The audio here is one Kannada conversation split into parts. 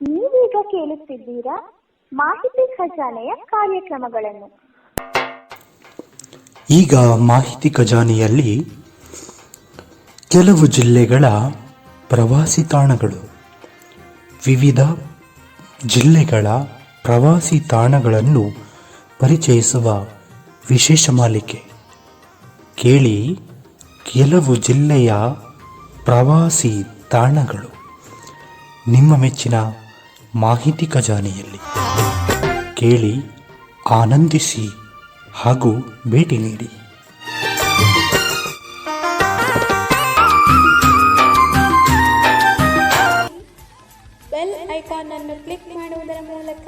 ನೀವೀಗ ಕೇಳುತ್ತಿದ್ದೀರಾ ಮಾಹಿತಿ ಖಜಾನೆಯ ಕಾರ್ಯಕ್ರಮಗಳನ್ನು. ಈಗ ಮಾಹಿತಿ ಖಜಾನೆಯಲ್ಲಿ ಕೆಲವು ಜಿಲ್ಲೆಗಳ ಪ್ರವಾಸಿ ತಾಣಗಳು, ವಿವಿಧ ಜಿಲ್ಲೆಗಳ ಪ್ರವಾಸಿ ತಾಣಗಳನ್ನು ಪರಿಚಯಿಸುವ ವಿಶೇಷ ಮಾಲಿಕೆ. ಕೇಳಿ ಕೆಲವು ಜಿಲ್ಲೆಯ ಪ್ರವಾಸಿ ತಾಣಗಳು. ನಿಮ್ಮ ಮೆಚ್ಚಿನ ಮಾಹಿತಿ ಖಜಾನೆಯಲ್ಲಿ. ಕೇಳಿ ಆನಂದಿಸಿ ಹಾಗೂ ಭೇಟಿ ನೀಡಿ. ಬೆಲ್ ಐಕಾನ್ ಅನ್ನು ಕ್ಲಿಕ್ ಮಾಡುವುದರ ಮೂಲಕ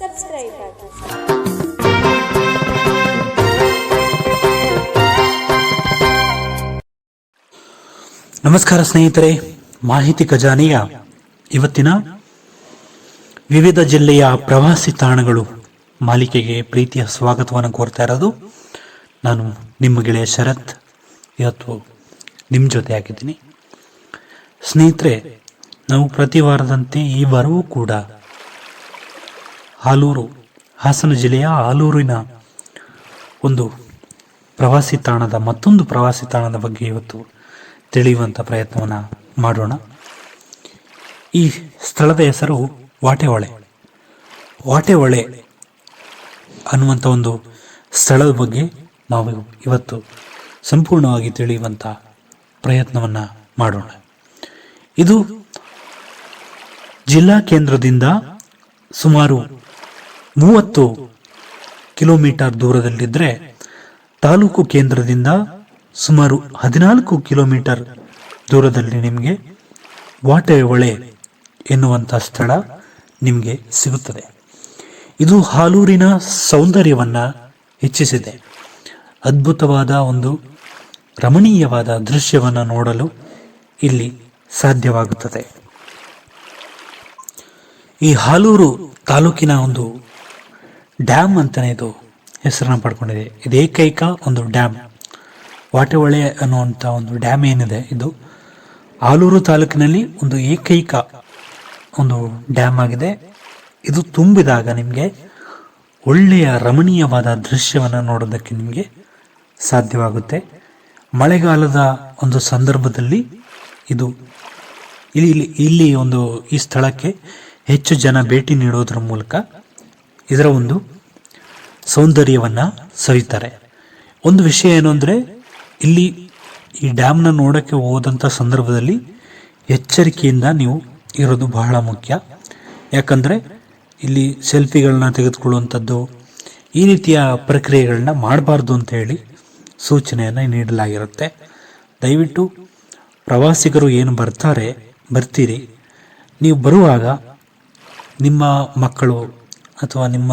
ಸಬ್ಸ್ಕ್ರೈಬ್ ಆಗಿ. ನಮಸ್ಕಾರ ಸ್ನೇಹಿತರೆ ಮಾಹಿತಿ ಖಜಾನೆಯ ಇವತ್ತಿನ ವಿವಿಧ ಜಿಲ್ಲೆಯ ಪ್ರವಾಸಿ ತಾಣಗಳು ಮಾಲಿಕೆಗೆ ಪ್ರೀತಿಯ ಸ್ವಾಗತವನ್ನು ಕೋರ್ತಾ ಇರೋದು. ನಾನು ನಿಮ್ಮ ಗೆಳೆಯ ಶರತ್. ಇವತ್ತು ನಿಮ್ಮ ಜೊತೆ ಹಾಕಿದ್ದೀನಿ ಸ್ನೇಹಿತರೆ, ನಾವು ಪ್ರತಿ ವಾರದಂತೆ ಈ ವಾರವೂ ಕೂಡ ಹಾಲೂರು, ಹಾಸನ ಜಿಲ್ಲೆಯ ಹಾಲೂರಿನ ಒಂದು ಪ್ರವಾಸಿ ತಾಣದ ಮತ್ತೊಂದು ಪ್ರವಾಸಿ ತಾಣದ ಬಗ್ಗೆ ಇವತ್ತು ತಿಳಿಯುವಂಥ ಪ್ರಯತ್ನವನ್ನು ಮಾಡೋಣ. ಈ ಸ್ಥಳದ ಹೆಸರು ವಾಟೆಹೊಳೆ ವಾಟೆಹೊಳೆ ಅನ್ನುವಂಥ ಒಂದು ಸ್ಥಳದ ಬಗ್ಗೆ ನಾವು ಇವತ್ತು ಸಂಪೂರ್ಣವಾಗಿ ತಿಳಿಯುವಂಥ ಪ್ರಯತ್ನವನ್ನು ಮಾಡೋಣ. ಇದು ಜಿಲ್ಲಾ ಕೇಂದ್ರದಿಂದ ಸುಮಾರು ಮೂವತ್ತು ಕಿಲೋಮೀಟರ್ ದೂರದಲ್ಲಿದ್ದರೆ ತಾಲೂಕು ಕೇಂದ್ರದಿಂದ ಸುಮಾರು ಹದಿನಾಲ್ಕು ಕಿಲೋಮೀಟರ್ ದೂರದಲ್ಲಿ ನಿಮಗೆ ವಾಟೆ ಹೊಳೆ ಎನ್ನುವಂಥ ಸ್ಥಳ ನಿಮಗೆ ಸಿಗುತ್ತದೆ. ಇದು ಹಾಲೂರಿನ ಸೌಂದರ್ಯವನ್ನು ಹೆಚ್ಚಿಸಿದೆ. ಅದ್ಭುತವಾದ ಒಂದು ರಮಣೀಯವಾದ ದೃಶ್ಯವನ್ನು ನೋಡಲು ಇಲ್ಲಿ ಸಾಧ್ಯವಾಗುತ್ತದೆ. ಈ ಹಾಲೂರು ತಾಲೂಕಿನ ಒಂದು ಡ್ಯಾಮ್ ಅಂತಲೇ ಇದು ಹೆಸರನ್ನು ಪಡ್ಕೊಂಡಿದೆ. ಇದು ಏಕೈಕ ಒಂದು ಡ್ಯಾಮ್ ವಾಟೆಹೊಳೆ ಅನ್ನುವಂಥ ಒಂದು ಡ್ಯಾಮ್ ಏನಿದೆ ಇದು? ಆಲೂರು ತಾಲೂಕಿನಲ್ಲಿ ಒಂದು ಏಕೈಕ ಒಂದು ಡ್ಯಾಮ್ ಆಗಿದೆ. ಇದು ತುಂಬಿದಾಗ ನಿಮಗೆ ಒಳ್ಳೆಯ ರಮಣೀಯವಾದ ದೃಶ್ಯವನ್ನು ನೋಡೋದಕ್ಕೆ ನಿಮಗೆ ಸಾಧ್ಯವಾಗುತ್ತೆ. ಮಳೆಗಾಲದ ಒಂದು ಸಂದರ್ಭದಲ್ಲಿ ಇದು ಇಲ್ಲಿ, ಇಲ್ಲಿ- ಇಲ್ಲಿ ಒಂದು ಈ ಸ್ಥಳಕ್ಕೆ ಹೆಚ್ಚು ಜನ ಭೇಟಿ ನೀಡೋದ್ರ ಮೂಲಕ ಇದರ ಒಂದು ಸೌಂದರ್ಯವನ್ನು ಸವಿತಾರೆ. ಒಂದು ವಿಷಯ ಏನು ಇಲ್ಲಿ ಈ ಡ್ಯಾಮ್ನ ನೋಡೋಕ್ಕೆ ಹೋದಂಥ ಸಂದರ್ಭದಲ್ಲಿ ಎಚ್ಚರಿಕೆಯಿಂದ ನೀವು ಇರೋದು ಬಹಳ ಮುಖ್ಯ. ಯಾಕಂದರೆ ಇಲ್ಲಿ ಸೆಲ್ಫಿಗಳನ್ನ ತೆಗೆದುಕೊಳ್ಳುವಂಥದ್ದು, ಈ ರೀತಿಯ ಪ್ರಕ್ರಿಯೆಗಳನ್ನ ಮಾಡಬಾರ್ದು ಅಂತ ಹೇಳಿ ಸೂಚನೆಯನ್ನು ನೀಡಲಾಗಿರುತ್ತೆ. ದಯವಿಟ್ಟು ಪ್ರವಾಸಿಗರು ಏನು ಬರ್ತಾರೆ, ಬರ್ತೀರಿ. ನೀವು ಬರುವಾಗ ನಿಮ್ಮ ಮಕ್ಕಳು ಅಥವಾ ನಿಮ್ಮ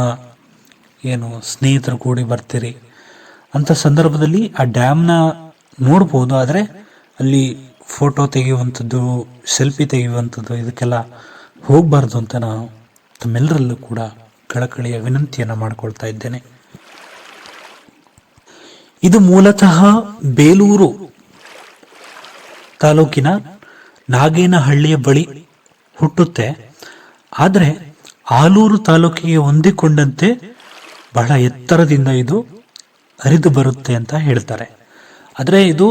ಏನು ಸ್ನೇಹಿತರು ಕೂಡಿ ಬರ್ತೀರಿ. ಅಂಥ ಸಂದರ್ಭದಲ್ಲಿ ಆ ಡ್ಯಾಮ್ನ ನೋಡ್ಬೋದು, ಆದರೆ ಅಲ್ಲಿ ಫೋಟೋ ತೆಗೆಯುವಂಥದ್ದು, ಸೆಲ್ಫಿ ತೆಗೆಯುವಂಥದ್ದು, ಇದಕ್ಕೆಲ್ಲ ಹೋಗಬಾರ್ದು ಅಂತ ನಾನು ತಮ್ಮೆಲ್ಲರಲ್ಲೂ ಕೂಡ ಕಳಕಳಿಯ ವಿನಂತಿಯನ್ನು ಮಾಡಿಕೊಳ್ತಾ ಇದ್ದೇನೆ. ಇದು ಮೂಲತಃ ಬೇಲೂರು ತಾಲೂಕಿನ ನಾಗೇನಹಳ್ಳಿಯ ಬಳಿ ಹುಟ್ಟುತ್ತೆ. ಆದರೆ ಆಲೂರು ತಾಲೂಕಿಗೆ ಹೊಂದಿಕೊಂಡಂತೆ ಬಹಳ ಎತ್ತರದಿಂದ ಇದು ಹರಿದು ಬರುತ್ತೆ ಅಂತ ಹೇಳ್ತಾರೆ. ಆದರೆ ಇದು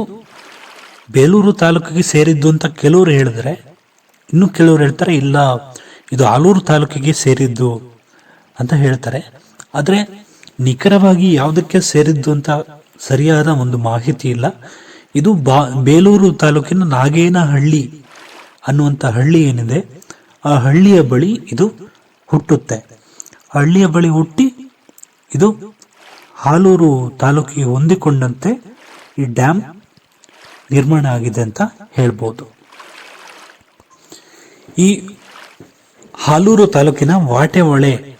ಬೇಲೂರು ತಾಲೂಕಿಗೆ ಸೇರಿದ್ದು ಅಂತ ಕೆಲವರು ಹೇಳಿದ್ರೆ, ಇನ್ನು ಕೆಲವರು ಹೇಳ್ತಾರೆ, ಇಲ್ಲ, ಇದು ಆಲೂರು ತಾಲೂಕಿಗೆ ಸೇರಿದ್ದು ಅಂತ ಹೇಳ್ತಾರೆ. ಆದರೆ ನಿಖರವಾಗಿ ಯಾವುದಕ್ಕೆ ಸೇರಿದ್ದು ಅಂತ ಸರಿಯಾದ ಒಂದು ಮಾಹಿತಿ ಇಲ್ಲ. ಇದು ಬಾ, ಬೇಲೂರು ತಾಲೂಕಿನ ನಾಗೇನಹಳ್ಳಿ ಅನ್ನುವಂಥ ಹಳ್ಳಿ ಏನಿದೆ, ಆ ಹಳ್ಳಿಯ ಬಳಿ ಇದು ಹುಟ್ಟುತ್ತೆ. ಹಳ್ಳಿಯ ಬಳಿ ಹುಟ್ಟಿ ಇದು ಹಾಲೂರು ತಾಲೂಕಿಗೆ ಹೊಂದಿಕೊಂಡಂತೆ ಈ ಡ್ಯಾಮ್ ನಿರ್ಮಾಣ ಆಗಿದೆ ಅಂತ ಹೇಳ್ಬೋದು. ಈ ಹಾಲೂರು ತಾಲೂಕಿನ ವಾಟೆಹೊಳೆ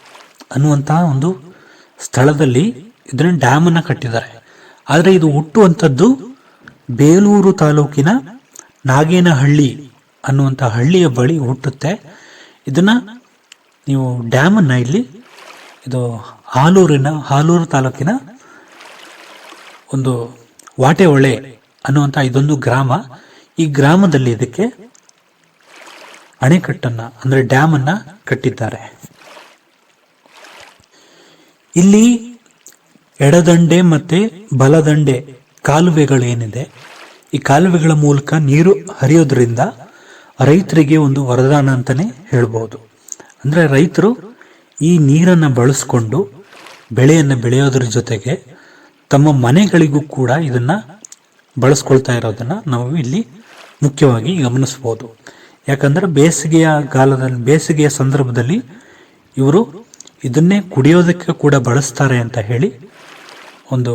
ಅನ್ನುವಂತಹ ಒಂದು ಸ್ಥಳದಲ್ಲಿ ಇದನ್ನ ಡ್ಯಾಮ್ ಅನ್ನ ಕಟ್ಟಿದ್ದಾರೆ. ಆದರೆ ಇದು ಹುಟ್ಟುವಂಥದ್ದು ಬೇಲೂರು ತಾಲೂಕಿನ ನಾಗೇನಹಳ್ಳಿ ಅನ್ನುವಂಥ ಹಳ್ಳಿಯ ಬಳಿ ಹುಟ್ಟುತ್ತೆ. ಇದನ್ನ ನೀವು ಡ್ಯಾಮ್ ಅನ್ನ ಇಲ್ಲಿ ಇದು ಹಾಲೂರಿನ, ಹಾಲೂರು ತಾಲೂಕಿನ ಒಂದು ವಾಟೆಹೊಳೆ ಅನ್ನುವಂಥ ಇದೊಂದು ಗ್ರಾಮ. ಈ ಗ್ರಾಮದಲ್ಲಿ ಇದಕ್ಕೆ ಅಣೆಕಟ್ಟನ್ನ, ಅಂದ್ರೆ ಡ್ಯಾಮನ್ನು ಕಟ್ಟಿದ್ದಾರೆ. ಇಲ್ಲಿ ಎಡದಂಡೆ ಮತ್ತೆ ಬಲದಂಡೆ ಕಾಲುವೆಗಳೇನಿದೆ. ಈ ಕಾಲುವೆಗಳ ಮೂಲಕ ನೀರು ಹರಿಯೋದ್ರಿಂದ ರೈತರಿಗೆ ಒಂದು ವರದಾನ ಅಂತಾನೆ ಹೇಳ್ಬೋದು. ಅಂದ್ರೆ ರೈತರು ಈ ನೀರನ್ನ ಬಳಸ್ಕೊಂಡು, ಬೆಳೆಯನ್ನು ಬೆಳೆಯೋದ್ರ ಜೊತೆಗೆ ತಮ್ಮ ಮನೆಗಳಿಗೂ ಕೂಡ ಇದನ್ನ ಬಳಸ್ಕೊಳ್ತಾ ಇರೋದನ್ನು ನಾವು ಇಲ್ಲಿ ಮುಖ್ಯವಾಗಿ ಗಮನಿಸ್ಬೋದು ಯಾಕಂದರೆ ಬೇಸಿಗೆಯ ಕಾಲದಲ್ಲಿ, ಬೇಸಿಗೆಯ ಸಂದರ್ಭದಲ್ಲಿ ಇವರು ಇದನ್ನೇ ಕುಡಿಯೋದಕ್ಕೆ ಕೂಡ ಬಳಸ್ತಾರೆ ಅಂತ ಹೇಳಿ ಒಂದು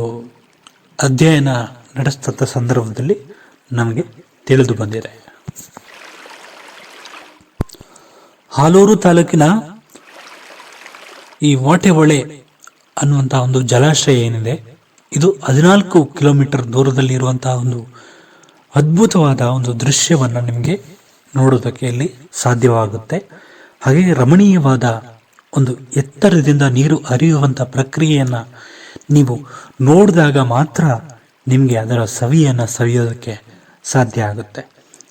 ಅಧ್ಯಯನ ನಡೆಸ್ತಂಥ ಸಂದರ್ಭದಲ್ಲಿ ನಮಗೆ ತಿಳಿದು ಬಂದಿದೆ. ಹಾಲೂರು ತಾಲೂಕಿನ ಈ ವಾಟೆಹೊಳೆ ಅನ್ನುವಂಥ ಒಂದು ಜಲಾಶಯ ಏನಿದೆ ಇದು ಹದಿನಾಲ್ಕು ಕಿಲೋಮೀಟರ್ ದೂರದಲ್ಲಿರುವಂತಹ ಒಂದು ಅದ್ಭುತವಾದ ಒಂದು ದೃಶ್ಯವನ್ನು ನಿಮಗೆ ನೋಡೋದಕ್ಕೆ ಇಲ್ಲಿ ಸಾಧ್ಯವಾಗುತ್ತೆ. ಹಾಗೆ ರಮಣೀಯವಾದ ಒಂದು ಎತ್ತರದಿಂದ ನೀರು ಹರಿಯುವಂಥ ಪ್ರಕ್ರಿಯೆಯನ್ನು ನೀವು ನೋಡಿದಾಗ ಮಾತ್ರ ನಿಮಗೆ ಅದರ ಸವಿಯನ್ನು ಸವಿಯೋದಕ್ಕೆ ಸಾಧ್ಯ ಆಗುತ್ತೆ.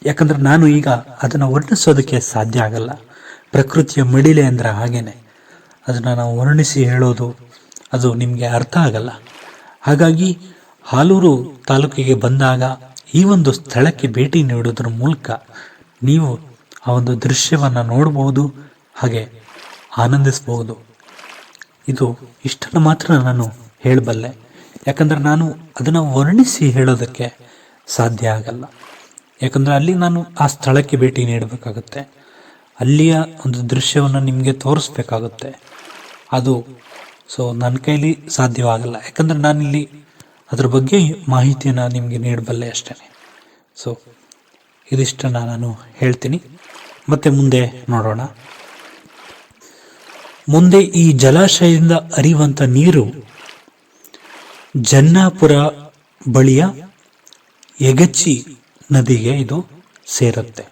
ಯಾಕಂದರೆ ನಾನು ಈಗ ಅದನ್ನು ವರ್ಣಿಸೋದಕ್ಕೆ ಸಾಧ್ಯ ಆಗಲ್ಲ. ಪ್ರಕೃತಿಯ ಮಿಡಿಲೆ ಅಂದರೆ ಹಾಗೇನೆ. ಅದನ್ನು ನಾವು ವರ್ಣಿಸಿ ಹೇಳೋದು ಅದು ನಿಮಗೆ ಅರ್ಥ ಆಗಲ್ಲ. ಹಾಗಾಗಿ ಹಾಲೂರು ತಾಲೂಕಿಗೆ ಬಂದಾಗ ಈ ಒಂದು ಸ್ಥಳಕ್ಕೆ ಭೇಟಿ ನೀಡೋದ್ರ ಮೂಲಕ ನೀವು ಆ ಒಂದು ದೃಶ್ಯವನ್ನು ನೋಡಬಹುದು, ಹಾಗೆ ಆನಂದಿಸಬಹುದು. ಇದು ಇಷ್ಟನ್ನು ಮಾತ್ರ ನಾನು ಹೇಳಬಲ್ಲೆ. ಯಾಕಂದರೆ ನಾನು ಅದನ್ನು ವರ್ಣಿಸಿ ಹೇಳೋದಕ್ಕೆ ಸಾಧ್ಯ ಆಗಲ್ಲ. ಯಾಕಂದರೆ ಅಲ್ಲಿ ನಾನು ಆ ಸ್ಥಳಕ್ಕೆ ಭೇಟಿ ನೀಡಬೇಕಾಗುತ್ತೆ. ಅಲ್ಲಿಯ ಒಂದು ದೃಶ್ಯವನ್ನು ನಿಮಗೆ ತೋರಿಸ್ಬೇಕಾಗುತ್ತೆ. ಅದು ಸೊ ನನ್ನ ಕೈಲಿ ಸಾಧ್ಯವಾಗಲ್ಲ. ಯಾಕಂದ್ರೆ ನಾನಿಲ್ಲಿ ಅದ್ರ ಬಗ್ಗೆ ಮಾಹಿತಿಯನ್ನು ನಿಮಗೆ ನೀಡಬಲ್ಲೆ ಅಷ್ಟೇ ಸೊ ಇದಿಷ್ಟನ್ನು ನಾನು ಹೇಳ್ತೀನಿ. ಮತ್ತೆ ಮುಂದೆ ನೋಡೋಣ. ಮುಂದೆ ಈ ಜಲಾಶಯದಿಂದ ಹರಿಯುವಂಥ ನೀರು ಜನ್ನಾಪುರ ಬಳಿಯ ಎಗಚ್ಚಿ ನದಿಗೆ ಇದು ಸೇರುತ್ತೆ.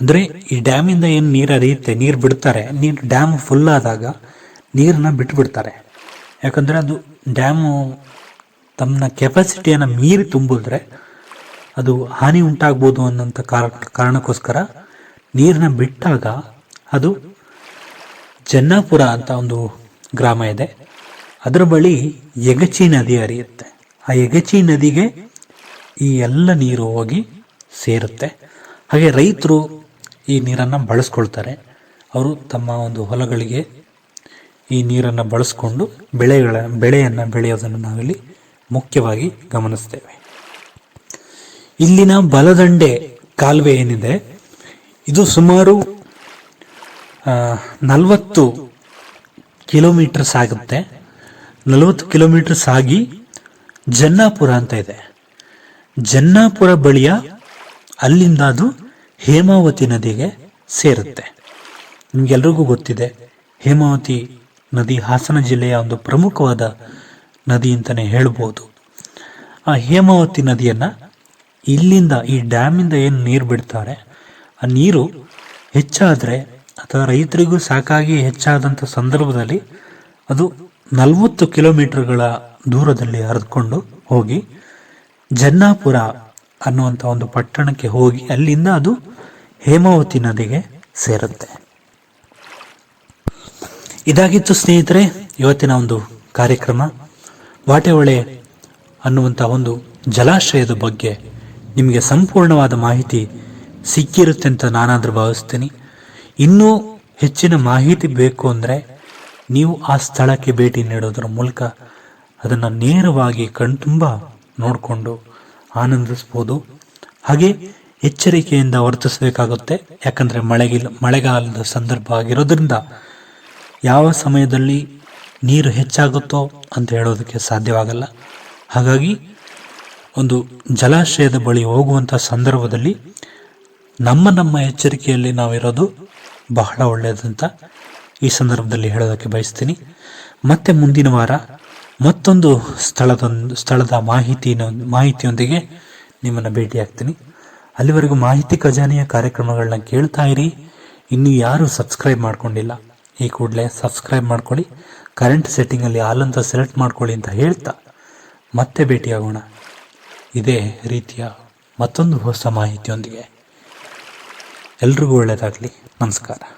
ಅಂದ್ರೆ ಈ ಡ್ಯಾಮಿಂದ ಏನು ನೀರು ಹರಿಯುತ್ತೆ, ನೀರು ಬಿಡ್ತಾರೆ, ನೀರು ಡ್ಯಾಮ್ ಫುಲ್ ಆದಾಗ ನೀರನ್ನ ಬಿಟ್ಬಿಡ್ತಾರೆ. ಯಾಕಂದರೆ ಅದು ಡ್ಯಾಮು ತಮ್ಮ ಕೆಪಾಸಿಟಿಯನ್ನು ಮೀರಿ ತುಂಬಿದ್ರೆ ಅದು ಹಾನಿ ಉಂಟಾಗ್ಬೋದು ಅನ್ನೋಂಥ ಕಾರಣ ಕಾರಣಕ್ಕೋಸ್ಕರ ನೀರನ್ನ ಬಿಟ್ಟಾಗ ಅದು ಜನ್ನಾಪುರ ಅಂತ ಒಂದು ಗ್ರಾಮ ಇದೆ. ಅದರ ಬಳಿ ಯಗಚಿ ನದಿ ಹರಿಯುತ್ತೆ. ಆ ಯಗಚಿ ನದಿಗೆ ಈ ಎಲ್ಲ ನೀರು ಹೋಗಿ ಸೇರುತ್ತೆ. ಹಾಗೆ ರೈತರು ಈ ನೀರನ್ನು ಬಳಸ್ಕೊಳ್ತಾರೆ. ಅವರು ತಮ್ಮ ಒಂದು ಹೊಲಗಳಿಗೆ ಈ ನೀರನ್ನು ಬಳಸಿಕೊಂಡು ಬೆಳೆಗಳ, ಬೆಳೆಯನ್ನು ಬೆಳೆಯೋದನ್ನು ನಾವಿಲ್ಲಿ ಮುಖ್ಯವಾಗಿ ಗಮನಿಸ್ತೇವೆ. ಇಲ್ಲಿನ ಬಲದಂಡೆ ಕಾಲುವೆ ಏನಿದೆ, ಇದು ಸುಮಾರು ನಲವತ್ತು ಕಿಲೋಮೀಟರ್ ಸಾಗುತ್ತೆ. ನಲವತ್ತು ಕಿಲೋಮೀಟರ್ ಸಾಗಿ ಜನ್ನಾಪುರ ಅಂತ ಇದೆ. ಜನ್ನಾಪುರ ಬಳಿಯ ಅಲ್ಲಿಂದ ಅದು ಹೇಮಾವತಿ ನದಿಗೆ ಸೇರುತ್ತೆ. ನಿಮ್ಗೆಲ್ರಿಗೂ ಗೊತ್ತಿದೆ, ಹೇಮಾವತಿ ನದಿ ಹಾಸನ ಜಿಲ್ಲೆಯ ಒಂದು ಪ್ರಮುಖವಾದ ನದಿ ಅಂತಾನೆ ಹೇಳ್ಬೋದು. ಆ ಹೇಮಾವತಿ ನದಿಯನ್ನ ಇಲ್ಲಿಂದ ಈ ಡ್ಯಾಮಿಂದ ಏನು ನೀರು ಬಿಡ್ತಾರೆ? ಆ ನೀರು ಹೆಚ್ಚಾದರೆ ಅಥವಾ ರೈತರಿಗೂ ಸಾಕಾಗಿ ಹೆಚ್ಚಾದಂಥ ಸಂದರ್ಭದಲ್ಲಿ ಅದು ನಲವತ್ತು ಕಿಲೋಮೀಟರ್ಗಳ ದೂರದಲ್ಲಿ ಹರಿದುಕೊಂಡು ಹೋಗಿ ಜನ್ನಾಪುರ ಅನ್ನುವಂಥ ಒಂದು ಪಟ್ಟಣಕ್ಕೆ ಹೋಗಿ ಅಲ್ಲಿಂದ ಅದು ಹೇಮಾವತಿ ನದಿಗೆ ಸೇರುತ್ತೆ. ಇದಾಗಿತ್ತು ಸ್ನೇಹಿತರೆ, ಇವತ್ತಿನ ಒಂದು ಕಾರ್ಯಕ್ರಮ. ವಾಟೆಹೊಳೆ ಅನ್ನುವಂಥ ಒಂದು ಜಲಾಶಯದ ಬಗ್ಗೆ ನಿಮಗೆ ಸಂಪೂರ್ಣವಾದ ಮಾಹಿತಿ ಸಿಕ್ಕಿರುತ್ತೆ ಅಂತ ನಾನಾದರೂ ಭಾವಿಸ್ತೀನಿ. ಇನ್ನೂ ಹೆಚ್ಚಿನ ಮಾಹಿತಿ ಬೇಕು ಅಂದರೆ ನೀವು ಆ ಸ್ಥಳಕ್ಕೆ ಭೇಟಿ ನೀಡೋದರ ಮೂಲಕ ಅದನ್ನು ನೇರವಾಗಿ ಕಣ್ತುಂಬ ನೋಡಿಕೊಂಡು ಆನಂದಿಸ್ಬೋದು. ಹಾಗೆ ಎಚ್ಚರಿಕೆಯಿಂದ ವರ್ತಿಸಬೇಕಾಗುತ್ತೆ. ಯಾಕಂದರೆ ಮಳೆಗಿಲ್ ಮಳೆಗಾಲದ ಸಂದರ್ಭ ಆಗಿರೋದ್ರಿಂದ ಯಾವ ಸಮಯದಲ್ಲಿ ನೀರು ಹೆಚ್ಚಾಗುತ್ತೋ ಅಂತ ಹೇಳೋದಕ್ಕೆ ಸಾಧ್ಯವಾಗಲ್ಲ. ಹಾಗಾಗಿ ಒಂದು ಜಲಾಶಯದ ಬಳಿ ಹೋಗುವಂಥ ಸಂದರ್ಭದಲ್ಲಿ ನಮ್ಮ ನಮ್ಮ ಎಚ್ಚರಿಕೆಯಲ್ಲಿ ನಾವಿರೋದು ಬಹಳ ಒಳ್ಳೆಯದಂತ ಈ ಸಂದರ್ಭದಲ್ಲಿ ಹೇಳೋದಕ್ಕೆ ಬಯಸ್ತೀನಿ. ಮತ್ತೆ ಮುಂದಿನ ವಾರ ಮತ್ತೊಂದು ಸ್ಥಳದೊಂದು, ಸ್ಥಳದ ಮಾಹಿತಿನ, ಮಾಹಿತಿಯೊಂದಿಗೆ ನಿಮ್ಮನ್ನು ಭೇಟಿಯಾಗ್ತೀನಿ. ಅಲ್ಲಿವರೆಗೂ ಮಾಹಿತಿ ಖಜಾನೆಯ ಕಾರ್ಯಕ್ರಮಗಳನ್ನ ಕೇಳ್ತಾ ಇರಿ. ಇನ್ನು ಯಾರೂ ಸಬ್ಸ್ಕ್ರೈಬ್ ಮಾಡ್ಕೊಂಡಿಲ್ಲ. ಈ ಕೂಡಲೇ ಸಬ್ಸ್ಕ್ರೈಬ್ ಮಾಡ್ಕೊಳ್ಳಿ. ಕರೆಂಟ್ ಸೆಟ್ಟಿಂಗಲ್ಲಿ ಅಂತ ಸೆಲೆಕ್ಟ್ ಮಾಡ್ಕೊಳ್ಳಿ ಅಂತ ಹೇಳ್ತಾ ಮತ್ತೆ ಭೇಟಿಯಾಗೋಣ. ಇದೇ ರೀತಿಯ ಮತ್ತೊಂದು ಹೊಸ ಮಾಹಿತಿಯೊಂದಿಗೆ. ಎಲ್ರಿಗೂ ಒಳ್ಳೆಯದಾಗಲಿ ನಮಸ್ಕಾರ.